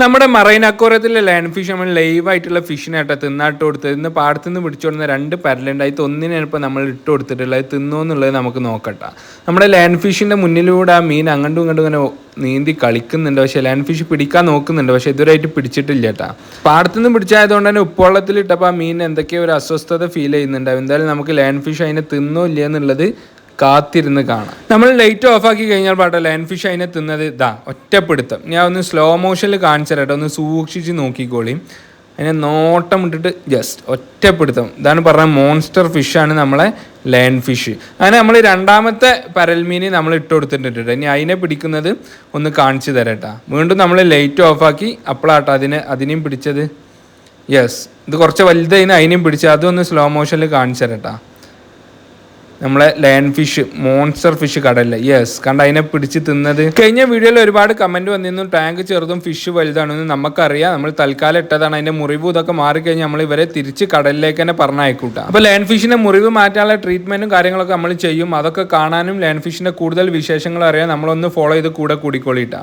നമ്മുടെ മറൈൻ അക്കോറത്തിലെ land fish നമ്മൾ ലൈവ് ആയിട്ടുള്ള ഫിഷിനാട്ടോ തിന്നാട്ട് കൊടുത്തത് ഇന്ന് പാടത്തുനിന്ന് പിടിച്ചുകൊടുന്ന രണ്ട് പരലുണ്ട് അതിൽ ഒന്നിനാണ് ഇപ്പോൾ നമ്മൾ ഇട്ട് കൊടുത്തിട്ടുള്ളത്. തിന്നോ എന്നുള്ളത് നമുക്ക് നോക്കട്ടെ. നമ്മുടെ ലാൻഡ് ഫിഷിന്റെ മുന്നിലൂടെ ആ മീൻ അങ്ങോട്ടും ഇങ്ങോട്ടും ഇങ്ങനെ നീന്തി കളിക്കുന്നുണ്ട്. പക്ഷേ ലാൻഡ് ഫിഷ് പിടിക്കാൻ നോക്കുന്നുണ്ട്. പക്ഷേ ഇതുവരെയായിട്ട് പിടിച്ചിട്ടില്ല കേട്ടാ. പാടത്തുനിന്ന് പിടിച്ചായതുകൊണ്ട് തന്നെ ഉപ്പുവെള്ളത്തിൽ ഇട്ടപ്പോൾ ആ മീൻ എന്തൊക്കെയോ ഒരു അസ്വസ്ഥത ഫീൽ ചെയ്യുന്നുണ്ടാവും. എന്തായാലും നമുക്ക് ലാൻഡ് ഫിഷ് അതിനെ തിന്നോ ഇല്ല എന്നുള്ളത് കാത്തിരുന്ന് കാണാം. നമ്മൾ ലൈറ്റ് ഓഫ് ആക്കി കഴിഞ്ഞാൽ പാട്ട ലയൺ ഫിഷ് അതിനെ തിന്നത് ഇതാ ഒറ്റപ്പെടുത്തം. ഞാൻ ഒന്ന് സ്ലോ മോഷനിൽ കാണിച്ചു ഒന്ന് സൂക്ഷിച്ച് നോക്കിക്കോളി. അതിനെ നോട്ടം ഇട്ടിട്ട് ജസ്റ്റ് ഒറ്റപ്പെടുത്തം. ഇതാണ് പറഞ്ഞ മോൺസ്റ്റർ ഫിഷാണ് നമ്മളെ ലയൺ ഫിഷ് അങ്ങനെ നമ്മൾ രണ്ടാമത്തെ പരൽമീന് നമ്മൾ ഇട്ട് കൊടുത്തിട്ടുണ്ട്. ഇനി അതിനെ പിടിക്കുന്നത് ഒന്ന് കാണിച്ചു തരട്ടാ. വീണ്ടും നമ്മൾ ലൈറ്റ് ഓഫാക്കി അപ്പോളാട്ടോ അതിനെ അതിനെയും പിടിച്ചത്. യെസ് ഇത് കുറച്ച് വലുതായിന് അതിനെയും പിടിച്ച് അതൊന്ന് സ്ലോ മോഷനിൽ കാണിച്ചു തരട്ടാ. നമ്മളെ ലാൻഡ് ഫിഷ് മോൺസ്റ്റർ ഫിഷ് കടലിൽ. യെസ് കണ്ട അതിനെ പിടിച്ച് തിന്നത്. കഴിഞ്ഞ വീഡിയോയിൽ ഒരുപാട് കമന്റ് വന്നിരുന്നു. ടാങ്ക് ചെറുതും ഫിഷ് വലുതാണെന്ന് നമുക്കറിയാം. നമ്മൾ തൽക്കാലം ഇട്ടതാണ്. അതിന്റെ മുറിവ് ഇതൊക്കെ മാറിക്കഴിഞ്ഞാൽ നമ്മൾ ഇവരെ തിരിച്ച് കടലിലേക്ക് തന്നെ പറഞ്ഞയക്കൂട്ടാം. അപ്പൊ ലാൻഡ് ഫിഷിന്റെ മുറിവ് മാറ്റാനുള്ള ട്രീറ്റ്മെന്റും കാര്യങ്ങളൊക്കെ നമ്മൾ ചെയ്യും. അതൊക്കെ കാണാനും ലാൻഡ് ഫിഷിന്റെ കൂടുതൽ വിശേഷങ്ങൾ അറിയാൻ നമ്മളൊന്ന് ഫോളോ ചെയ്ത് കൂടെ കൂടിക്കോളിട്ടാ.